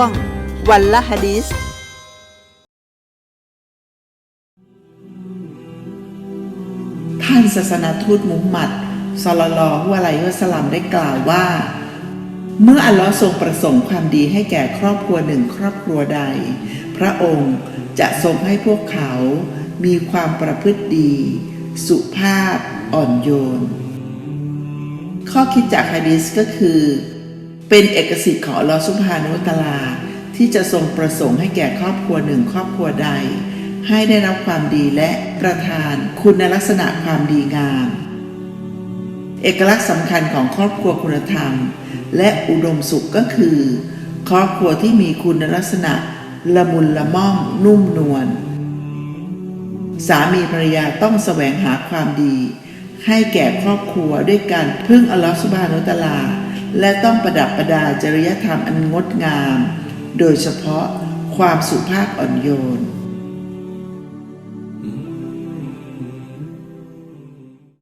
วง วันละฮะดิษท่านศาสนาทูตมุฮัมมัดศ็อลลอฮุอะลัยฮิวะสลลัมได้กล่าวว่า เมื่ออัลลอฮ์ทรงประสงค์ความดีให้แก่ครอบครัวหนึ่งครอบครัวใด พระองค์จะทรงให้พวกเขามีความประพฤติดี สุภาพอ่อนโยน ข้อคิดจากฮะดีษก็คือ เป็นเอกสิทธิ์ของลอฮ์ซุบฮานุตลา ที่จะทรงประสงค์ให้แก่ครอบครัวหนึ่งครอบครัวใด ให้ได้รับความดีและประทานคุณลักษณะความดีงาม เอกลักษณ์สำคัญของครอบครัวคุณธรรม และอุดมสุขก็คือ ครอบครัวที่มีคุณลักษณะละมุนละม่อมนุ่มนวลสามีภรรยาต้องแสวงหาความดี ให้แก่ครอบครัวด้วยการพึ่งอัลลอฮฺสุบานุตลา และต้องประดับประดาจริยธรรมอันงดงาม โดยเฉพาะความสุภาพอ่อนโยน